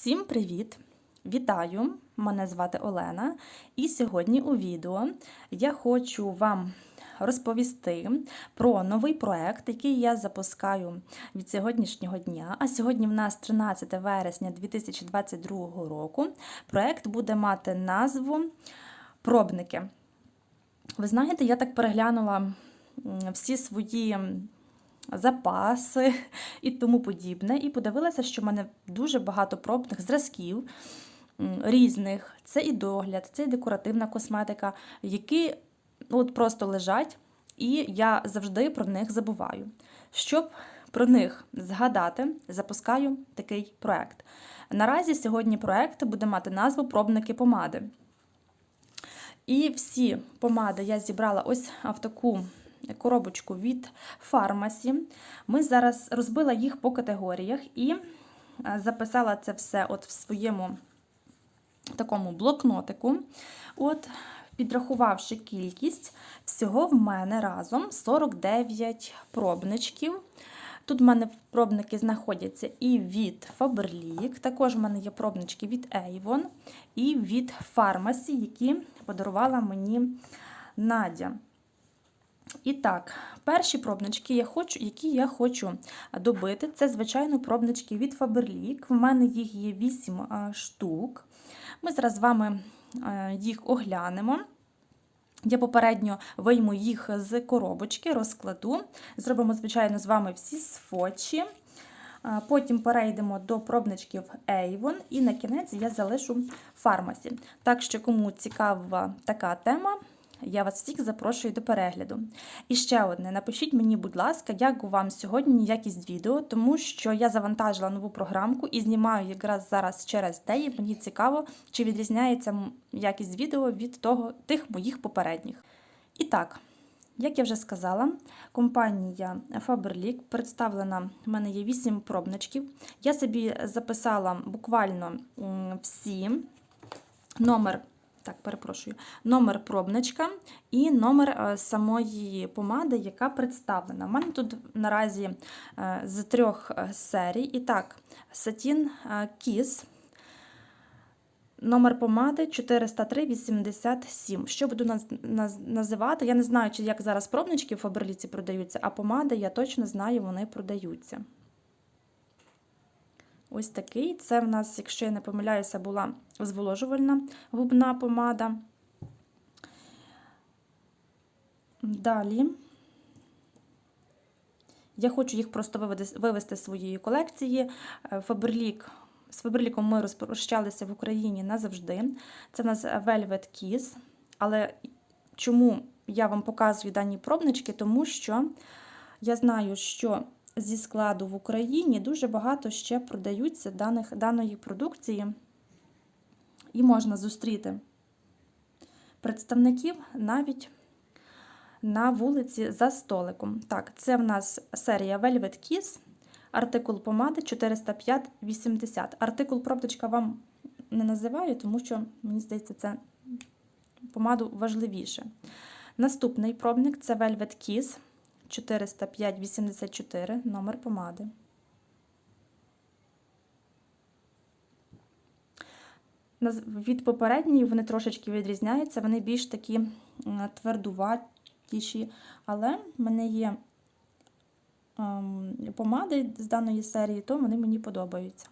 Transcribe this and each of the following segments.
Всім привіт! Вітаю! Мене звати Олена, і сьогодні у відео я хочу вам розповісти про новий проект, який я запускаю від сьогоднішнього дня. А сьогодні в нас 13 вересня 2022 року. Проект буде мати назву Пробники. Ви знаєте, я так переглянула всі свої запаси і тому подібне. І подивилася, що в мене дуже багато пробних зразків різних. Це і догляд, це і декоративна косметика, які ну, от просто лежать, і я завжди про них забуваю. Щоб про них згадати, запускаю такий проект. Наразі сьогодні проект буде мати назву Пробники помади. І всі помади я зібрала ось в таку коробочку від фармасі. Ми зараз розбила їх по категоріях і е, записала це все от в своєму такому блокнотику. От, підрахувавши кількість, всього в мене разом 49 пробничків. Тут в мене пробники знаходяться і від Faberlic, також в мене є пробнички від Avon і від Pharmacy, які подарувала мені Надя. І так, перші пробнички, я хочу, які я хочу добити, це, звичайно, пробнички від Faberlic. В мене їх є 8 штук. Ми зараз з вами їх оглянемо. Я попередньо вийму їх з коробочки, розкладу. Зробимо, звичайно, з вами всі сфочі. Потім перейдемо до пробничків Avon і на кінець я залишу фармасі. Так що, кому цікава така тема, я вас всіх запрошую до перегляду. І ще одне: напишіть мені, будь ласка, як вам сьогодні якість відео, тому що я завантажила нову програмку і знімаю якраз зараз через і мені цікаво, чи відрізняється якість відео від того, тих моїх попередніх. І так. Як я вже сказала, компанія Faberlic представлена, в мене є 8 пробничків. Я собі записала буквально всі номер так, перепрошую, номер пробничка і номер самої помади, яка представлена. У мене тут наразі з трьох серій. І так, Satin Kiss. Номер помади 403,87. Що буду називати? Я не знаю, чи як зараз пробнички в Фаберліці продаються, а помади я точно знаю, вони продаються. Ось такий. Це в нас, якщо я не помиляюся, була зволожувальна губна помада. Далі я хочу їх просто вивести з своєї колекції. Фаберлік. З Фаберліком ми розпрощалися в Україні назавжди. Це в нас Velvet Kiss. Але чому я вам показую дані пробнички? Тому що я знаю, що зі складу в Україні дуже багато ще продаються даних, даної продукції, і можна зустріти представників навіть на вулиці за столиком. Так, це в нас серія Velvet Kiss, артикул помади 405,80. Артикул пробничка вам не називаю, тому що, мені здається, це помаду важливіше. Наступний пробник це Velvet Kiss. 405,84 номер помади. Від попередньої вони трошечки відрізняються, вони більш такі твердуватіші, але в мене є ем, помади з даної серії, то вони мені подобаються.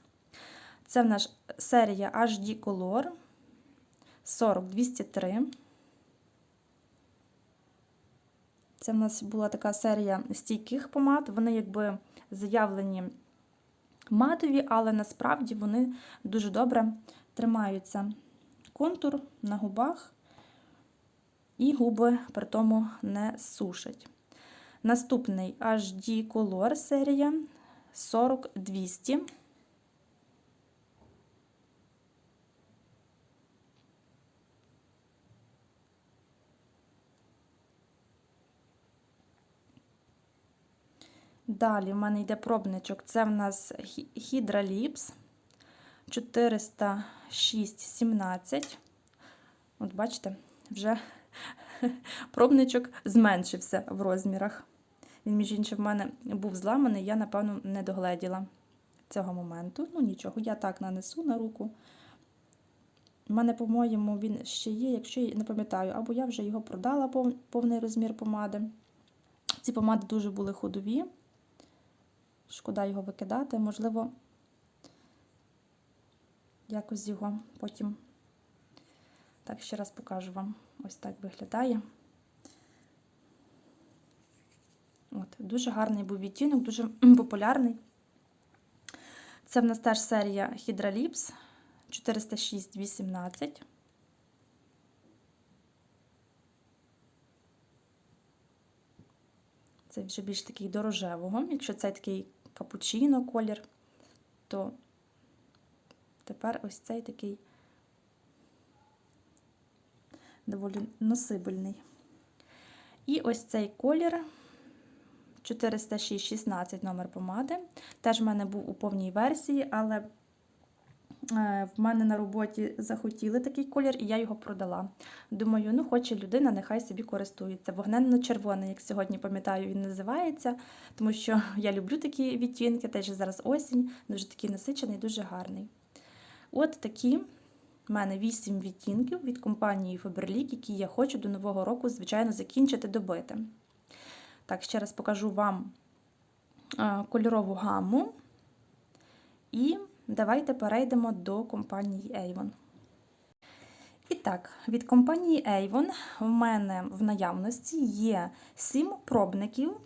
Це в нас серія HD Color 40203. Це в нас була така серія стійких помад. Вони якби заявлені матові, але насправді вони дуже добре тримаються. Контур на губах, і губи при тому не сушать. Наступний HD Color серія 40200. Далі в мене йде пробничок. Це в нас Hydra Lips 406,17. От, бачите, вже пробничок зменшився в розмірах. Він, між іншим, в мене був зламаний, я, напевно, не догледіла цього моменту. Ну нічого, я так нанесу на руку. У мене, по-моєму, він ще є, якщо я не пам'ятаю, або я вже його продала повний розмір помади. Ці помади дуже були ходові. Шкода його викидати. Можливо, якось його потім. Так, ще раз покажу вам. Ось так виглядає. От, дуже гарний був відтінок, дуже популярний. Це в нас теж серія Hydralips 406-18. Це вже більш такий дорожевого. Якщо це такий капучино колір, то тепер ось цей такий доволі носибельний. І ось цей колір 406-16 номер помади. Теж в мене був у повній версії, але в мене на роботі захотіли такий колір, і я його продала. Думаю, ну хоче людина, нехай собі користується. Вогненно-червоний, як сьогодні пам'ятаю, він називається, тому що я люблю такі відтінки, теж зараз осінь, дуже такий насичений, дуже гарний. От такі в мене 8 відтінків від компанії Faberlic, які я хочу до нового року, звичайно, закінчити добити. Так, ще раз покажу вам е, кольорову гамму. І давайте перейдемо до компанії Avon. І так, від компанії Avon в мене в наявності є 7 пробників.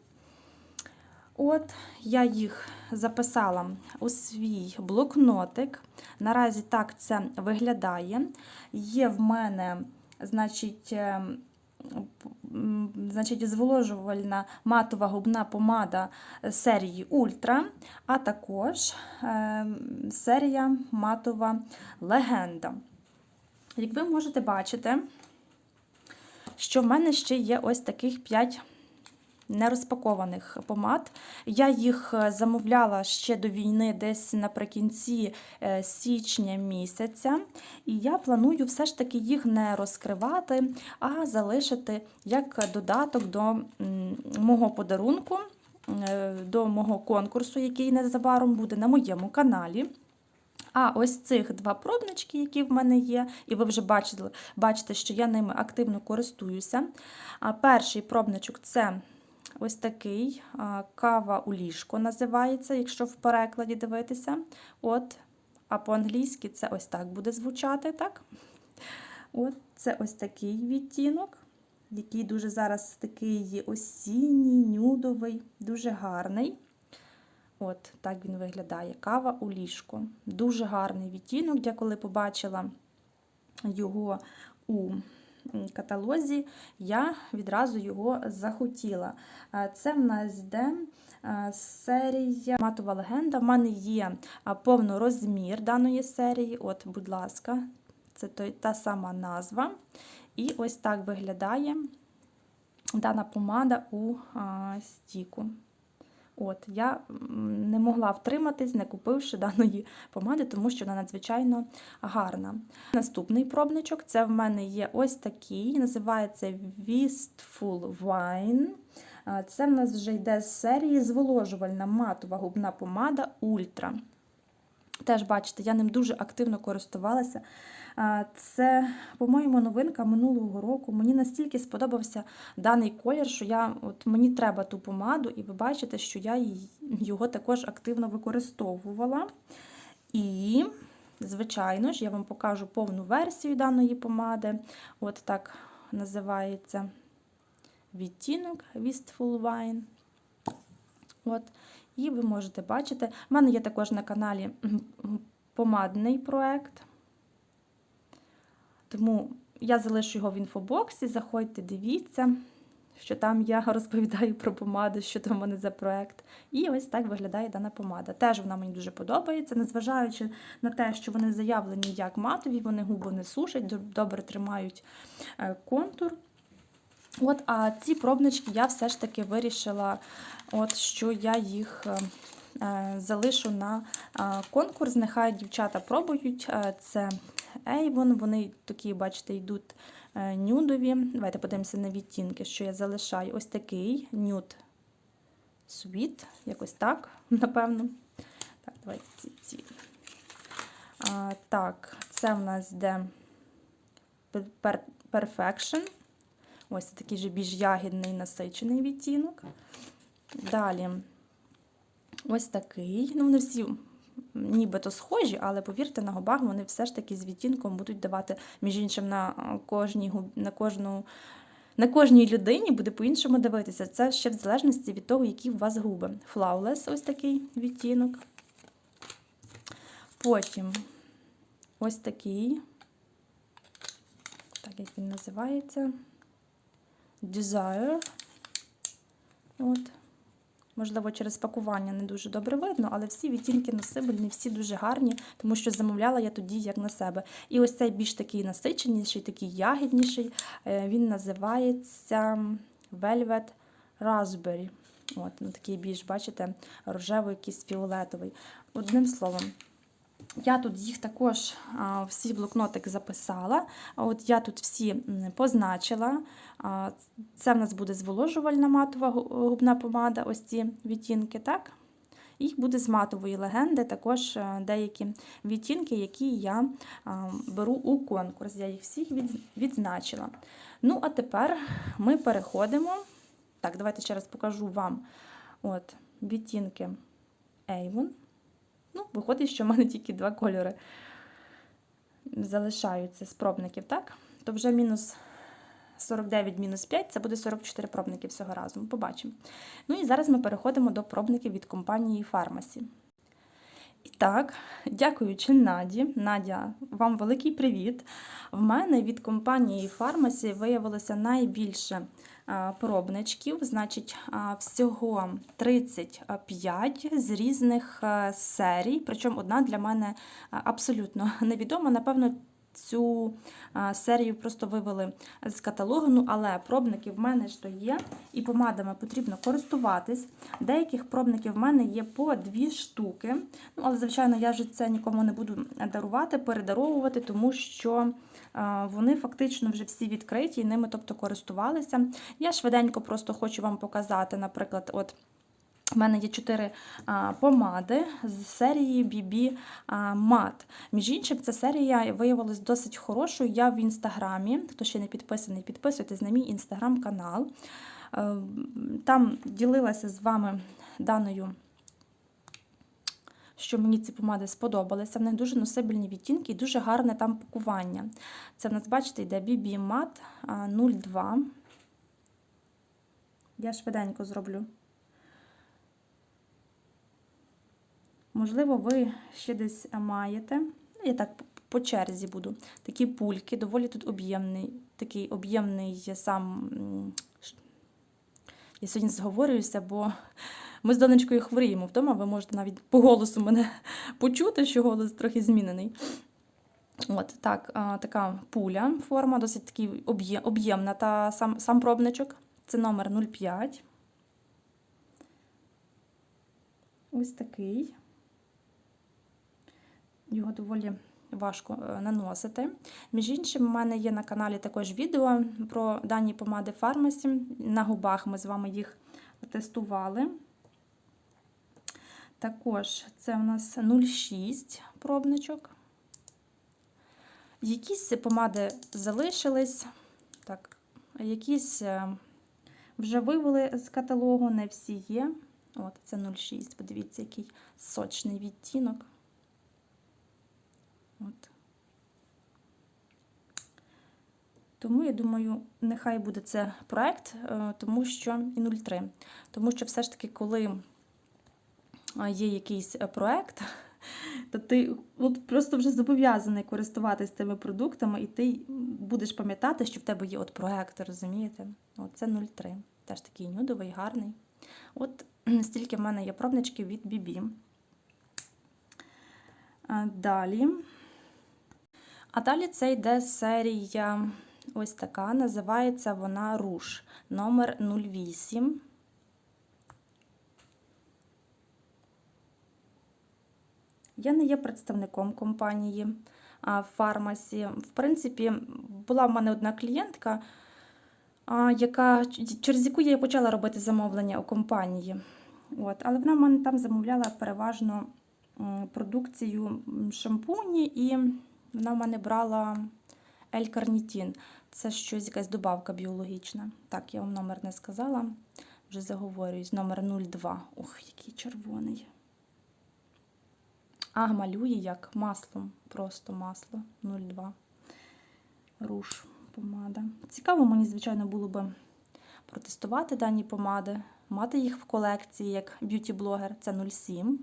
От, я їх записала у свій блокнотик. Наразі так це виглядає. Є в мене, значить, е, м, значить, зволожувальна матова губна помада серії Ультра, а також е, серія матова Легенда. Як ви можете бачити, що в мене ще є ось таких 5 нерозпакованих помад. Я їх е, замовляла ще до війни, десь наприкінці е, січня місяця. І я планую все ж таки їх не розкривати, а залишити як додаток до мого подарунку, е, до мого конкурсу, який незабаром буде на моєму каналі. А ось цих два пробнички, які в мене є, і ви вже бачили, бачите, що я ними активно користуюся. А перший пробничок це ось такий кава у ліжко називається, якщо в перекладі дивитися. От, А по-англійськи це ось так буде звучати. так? От, Це ось такий відтінок, який дуже зараз такий осінній, нюдовий, дуже гарний. От так він виглядає. Кава у ліжку. Дуже гарний відтінок. Я коли побачила його у каталозі, я відразу його захотіла. Це в нас йде серія Матова легенда. В мене є повнорозмір даної серії. От, будь ласка, це та сама назва. І ось так виглядає дана помада у стіку. От, Я не могла втриматись, не купивши даної помади, тому що вона надзвичайно гарна. Наступний пробничок це в мене є ось такий, називається Wistful Wine. Це в нас вже йде з серії зволожувальна матова губна помада Ультра. Теж, бачите, я ним дуже активно користувалася. Це, по-моєму, новинка минулого року. Мені настільки сподобався даний колір, що я, от мені треба ту помаду, і ви бачите, що я його також активно використовувала. І, звичайно ж, я вам покажу повну версію даної помади. От так називається відтінок Wistful Wine. От. І ви можете бачити, в мене є також на каналі помадний проект. Тому я залишу його в інфобоксі. Заходьте, дивіться, що там я розповідаю про помаду, що там в мене за проект. І ось так виглядає дана помада. Теж вона мені дуже подобається, незважаючи на те, що вони заявлені як матові, вони губи не сушать, добре тримають контур. От, А ці пробнички я все ж таки вирішила, от, що я їх е, залишу на е, конкурс. Нехай дівчата пробують. Е, це Avon, вони такі, бачите, йдуть е, нюдові. Давайте подивимося на відтінки, що я залишаю. Ось такий нюд Sweet, якось так, напевно. Так, Давайте ці. А, так, це в нас йде Per- Perfection. Ось такий же більш ягідний насичений відтінок. Далі ось такий. Ну, вони всі нібито схожі, але повірте, на губах вони все ж таки з відтінком будуть давати, між іншим, на кожній на кожну. На кожній людині буде по-іншому дивитися. Це ще в залежності від того, які у вас губи. Flawless, ось такий відтінок. Потім ось такий, так як він називається. Desire. От. Можливо, через пакування не дуже добре видно, але всі відтінки носибельні, всі дуже гарні, тому що замовляла я тоді як на себе. І ось цей більш такий насиченіший, такий ягідніший, е, він називається Velvet Raspberry. От, ну, такий більш, бачите, рожевий, якийсь фіолетовий. Одним словом, я тут їх також всі блокнотик записала. От я тут всі позначила. Це в нас буде зволожувальна матова губна помада, ось ці відтінки, так? І буде з матової легенди також е, деякі відтінки, які я беру у конкурс. Я їх всіх відзначила. Ну, а тепер ми переходимо. Так, давайте ще раз покажу вам от, відтінки Avon. Ну, виходить, що в мене тільки два кольори залишаються з пробників, так? То вже мінус 49 мінус 5, це буде 44 пробники всього разом. Побачимо. Ну і зараз ми переходимо до пробників від компанії Pharmacy. І так, дякуючи Наді. Надя, вам великий привіт. В мене від компанії Фармасі виявилося найбільше пробничків, значить, всього 35 з різних серій. Причому одна для мене абсолютно невідома. Напевно, цю серію просто вивели з каталогу, ну, але пробники в мене ж то є, і помадами потрібно користуватись. Деяких пробників в мене є по дві штуки. Ну, але, звичайно, я вже це нікому не буду дарувати, передаровувати, тому що а, вони фактично вже всі відкриті і ними тобто, користувалися. Я швиденько просто хочу вам показати, наприклад, от. У мене є чотири а, помади з серії BB Matte. Між іншим, ця серія виявилась досить хорошою. Я в інстаграмі, хто ще не підписаний, підписуйтесь на мій інстаграм-канал. Е, Там ділилася з вами даною, що мені ці помади сподобалися. В них дуже носибельні відтінки і дуже гарне там пакування. Це в нас, бачите, йде BB Matte 02. Я швиденько зроблю. Можливо, ви ще десь маєте. Я так по черзі буду. Такі пульки, доволі тут об'ємний, такий об'ємний сам. Я сьогодні зговорююся, бо ми з донечкою хворіємо вдома. Ви можете навіть по голосу мене почути, що голос трохи змінений. От так, така пуля, форма, досить такий об'ємна та сам, сам пробничок. Це номер 05. Ось такий. Його доволі важко е, наносити. Між іншим, у мене є на каналі також відео про дані помади Pharmacy. На губах ми з вами їх тестували. Також це у нас 0,6 пробничок. Якісь помади залишились, так, якісь е, вже вивели з каталогу, не всі є. От, це 0,6. Подивіться, який сочний відтінок. От. Тому я думаю, нехай буде це проект, е, тому що і 03. Тому що все ж таки, коли є якийсь е, проект, то ти от просто вже зобов'язаний користуватись тими продуктами, і ти будеш пам'ятати, що в тебе є от проект, розумієте? От це 03. Теж такий нюдовий, гарний. От стільки в мене є пробнички від BB. Далі. А далі це йде серія ось така, називається вона Руш номер 08. Я не є представником компанії а, Фармасі. В принципі, була в мене одна клієнтка, яка, через яку я почала робити замовлення у компанії. От, але вона в мене там замовляла переважно продукцію шампуні, і вона в мене брала L-карнітін. Це щось якась добавка біологічна. Так, я вам номер не сказала. Вже заговорююсь. Номер 02. Ох, який червоний. А, малює як маслом. Просто масло 02. Руш помада. Цікаво, мені, звичайно, було би протестувати дані помади, мати їх в колекції як б'юті-блогер. Це 07.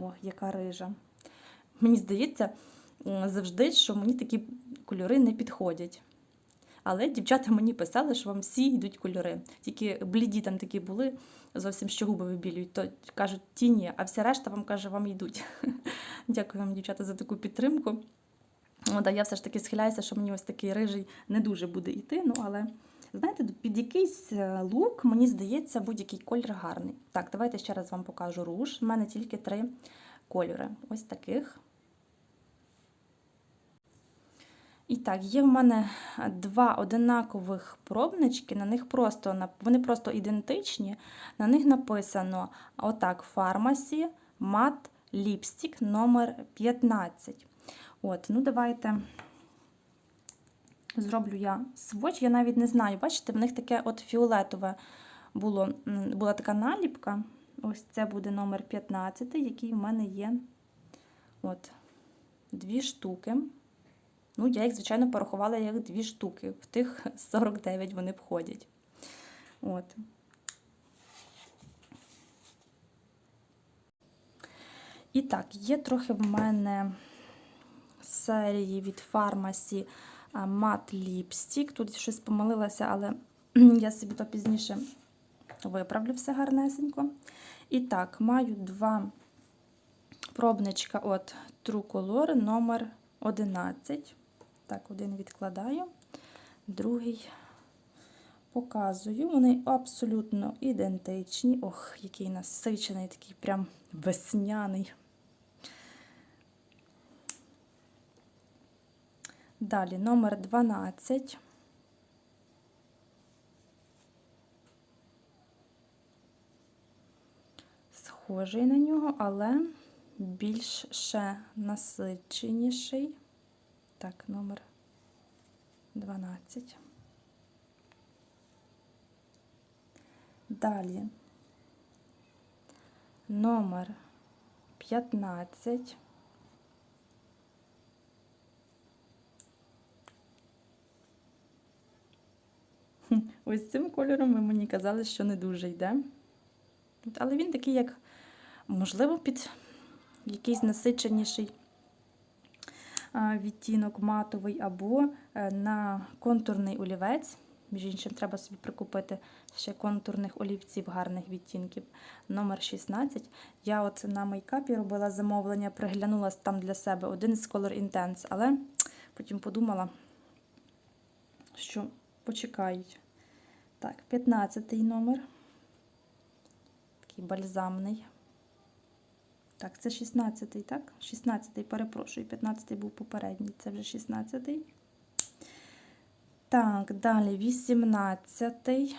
О, яка рижа. Мені здається, завжди, що мені такі кольори не підходять. Але дівчата мені писали, що вам всі йдуть кольори. Тільки бліді там такі були, зовсім що губи вибілюють, то кажуть тіні, а вся решта вам каже, вам йдуть. Дякую вам, дівчата, за таку підтримку. От, а я все ж таки схиляюся, що мені ось такий рижий не дуже буде йти. Ну, але знаєте, під якийсь е, лук, мені здається, будь-який колір гарний. Так, давайте ще раз вам покажу руж. У мене тільки три кольори. Ось таких. І так, є в мене два одинакових пробнички, на них просто вони просто ідентичні. На них написано отак: Pharmacy Matte Lipstick номер 15. От, ну давайте зроблю я сводч. Я навіть не знаю, бачите, в них таке от фіолетове було, була така наліпка. Ось це буде номер 15, який в мене є. От, дві штуки. Ну, я їх, звичайно, порахувала як дві штуки. В тих 49 вони входять. От. І так, є трохи в мене серії від а, Matte Lipstick. Тут щось помилилася, але я собі то пізніше виправлю все гарнесенько. І так, маю два пробничка от True Color номер 11. Так, один відкладаю, другий показую. Вони абсолютно ідентичні. Ох, який насичений, такий прям весняний. Далі номер 12. Схожий на нього, але більш ще насиченіший. Так, номер 12. Далі номер 15. Ось цим кольором ви мені казали, що не дуже йде. Але він такий, як, можливо, під якийсь насиченіший відтінок матовий, або е, на контурний олівець. Між іншим, треба собі прикупити ще контурних олівців гарних відтінків. Номер 16. Я от на мейкапі робила замовлення, приглянула там для себе один з Color Intense, але потім подумала, що почекають. Так, 15 номер. Такий бальзамний. Так, це 16-й, так? 16-й, перепрошую, 15-й був попередній, це вже 16-й. Так, далі 18-й.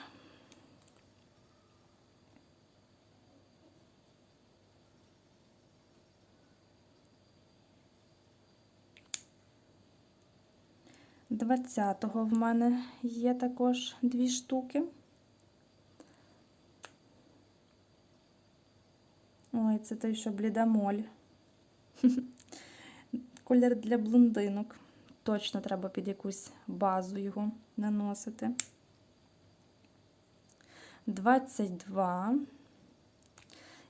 Двадцятого в мене є також дві штуки. Ой, це той, що блідамоль. Колір для блондинок. Точно треба під якусь базу його наносити. 22.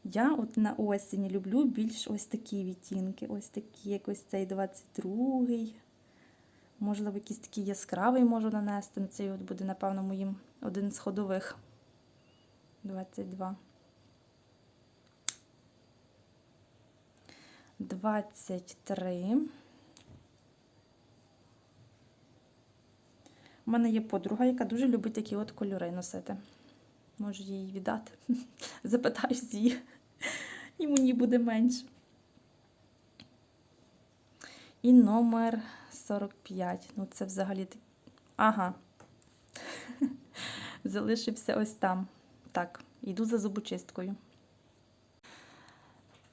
Я от на осінь люблю більш ось такі відтінки. Ось такі, як ось цей 22-й. Можливо, якийсь такий яскравий можу нанести. Цей от буде, напевно, моїм один з ходових. 22. 23. У мене є подруга, яка дуже любить такі от кольори носити. Можу їй віддати. Запитаюсь її. І мені буде менше. І номер 45. Ну, це взагалі. Ага. Залишився ось там. Так, йду за зубочисткою.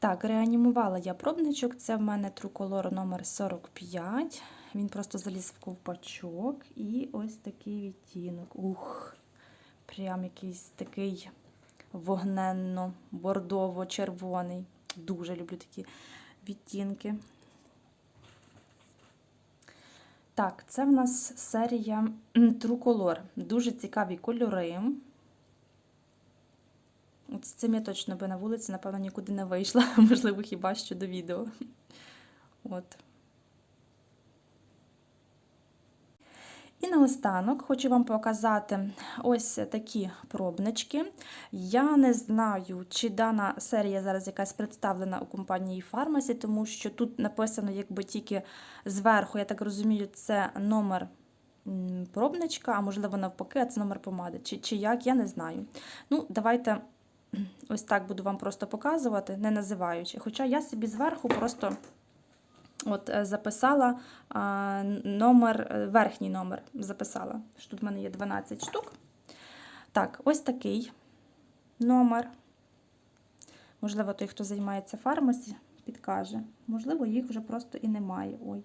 Так, реанімувала я пробничок. Це в мене True номер 45. Він просто заліз в ковпачок. І ось такий відтінок. Ух, прям якийсь такий вогненно-бордово-червоний. Дуже люблю такі відтінки. Так, це в нас серія Color. Дуже цікаві кольори. З цим я точно би на вулиці, напевно, нікуди не вийшла, можливо, хіба що до відео. От. І наостанок хочу вам показати ось такі пробнички. Я не знаю, чи дана серія зараз якась представлена у компанії Pharmacy, тому що тут написано, якби тільки зверху, я так розумію, це номер пробничка, а можливо, навпаки, а це номер помади. Чи, чи як, я не знаю. Ну, давайте ось так буду вам просто показувати, не називаючи. Хоча я собі зверху просто. От е, записала номер, е, верхній номер записала. що Тут в мене є 12 штук. Так, ось такий номер. Можливо, той, хто займається фармасі, підкаже. Можливо, їх вже просто і немає. Ой.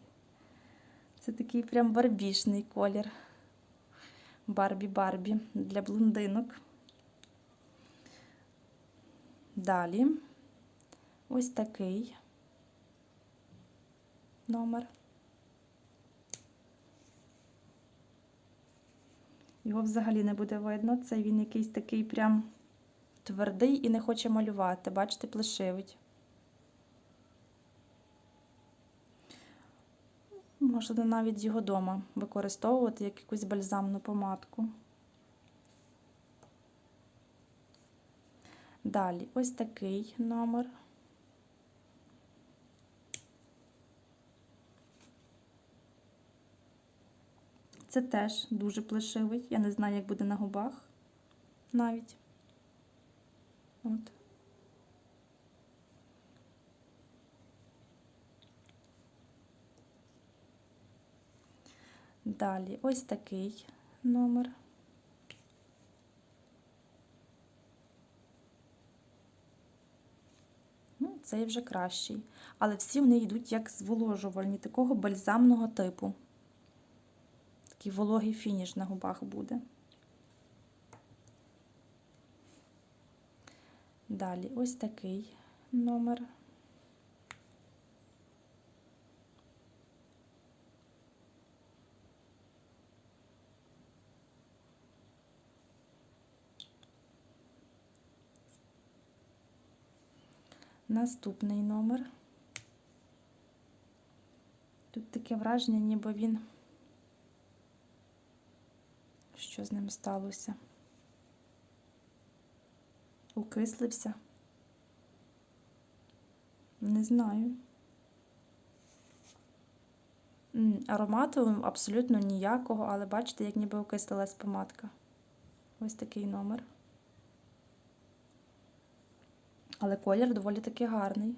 Це такий прям барбішний колір. Барбі-барбі для блондинок. Далі ось такий номер. Його взагалі не буде видно. Це він якийсь такий прям твердий і не хоче малювати. Бачите, плешивить. Можна навіть його вдома використовувати як якусь бальзамну помадку. Далі ось такий номер. Це теж дуже плешивий. Я не знаю, як буде на губах навіть. От. Далі ось такий номер. Ну, цей вже кращий. Але всі вони йдуть як зволожувальні, такого бальзамного типу. Такий вологий фініш на губах буде. Далі ось такий номер. Наступний номер. Тут таке враження, ніби він що з ним сталося? Укислився? Не знаю. Аромату абсолютно ніякого, але бачите, як ніби окислилась помадка. Ось такий номер. Але колір доволі таки гарний.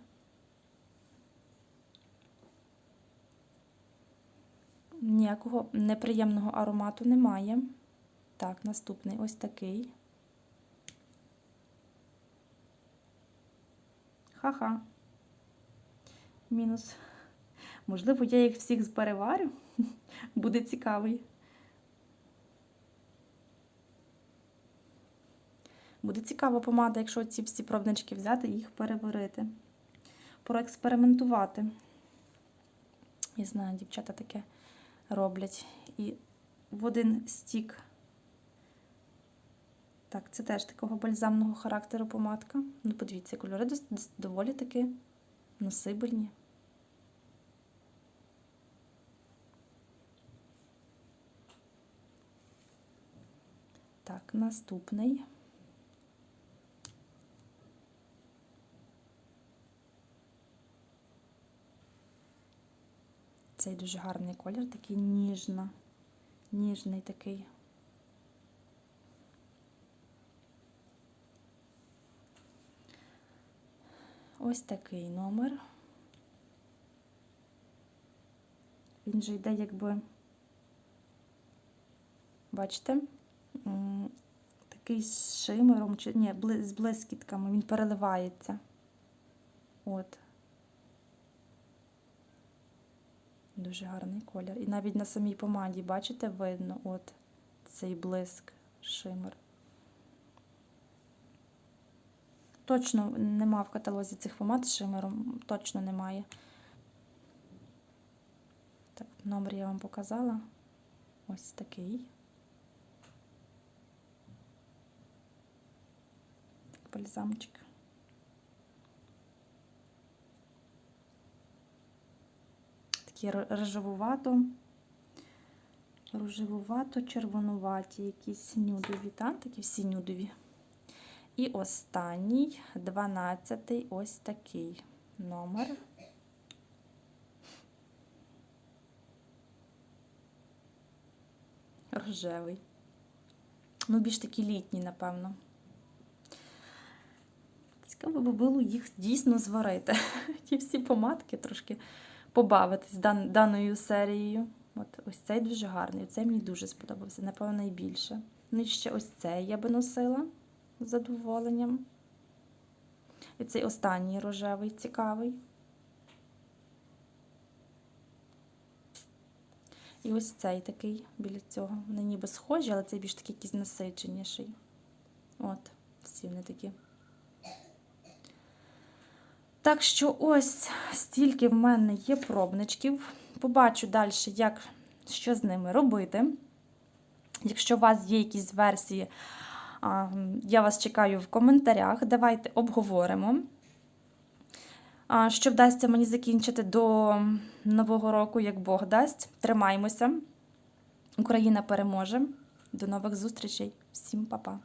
Ніякого неприємного аромату немає. Так, наступний ось такий. Ха-ха. Мінус. Можливо, я їх всіх переварю. Буде цікавий. Буде цікава помада, якщо ці всі пробнички взяти і їх переварити. Проекспериментувати. Я знаю, дівчата таке роблять. І в один стік так, це теж такого бальзамного характеру помадка. Ну, подивіться, кольори доволі таки носибельні. Так, наступний. Цей дуже гарний колір, такий ніжно, ніжний такий. ось такий номер. Він же йде, якби, бачите, такий з шимером, чи ні, з блискітками, він переливається. От. Дуже гарний колір. І навіть на самій помаді, бачите, видно от цей блиск, шимер. Точно нема в каталозі цих помад з шимером, точно немає. Так, номер я вам показала. Ось такий. Бальзамчик. Такі рожевувато, рожевувато, червонуваті, якісь нюдові, та? такі всі нюдові. І останній, 12-й, ось такий номер. Рожевий. Ну, більш такі літні, напевно. Цікаво би було їх дійсно зварити. Ті всі помадки трошки побавитись дан, даною серією. От ось цей дуже гарний. Цей мені дуже сподобався, напевно, найбільше. Ну і ще ось цей я би носила з задоволенням. І цей останній рожевий, цікавий. І ось цей такий біля цього. Вони ніби схожі, але цей більш такий якийсь насиченіший. От, всі вони такі. Так що ось стільки в мене є пробничків. Побачу далі, як, що з ними робити. Якщо у вас є якісь версії, я вас чекаю в коментарях. Давайте обговоримо. Що вдасться мені закінчити до Нового року, як Бог дасть. Тримаймося. Україна переможе. До нових зустрічей. Всім па-па.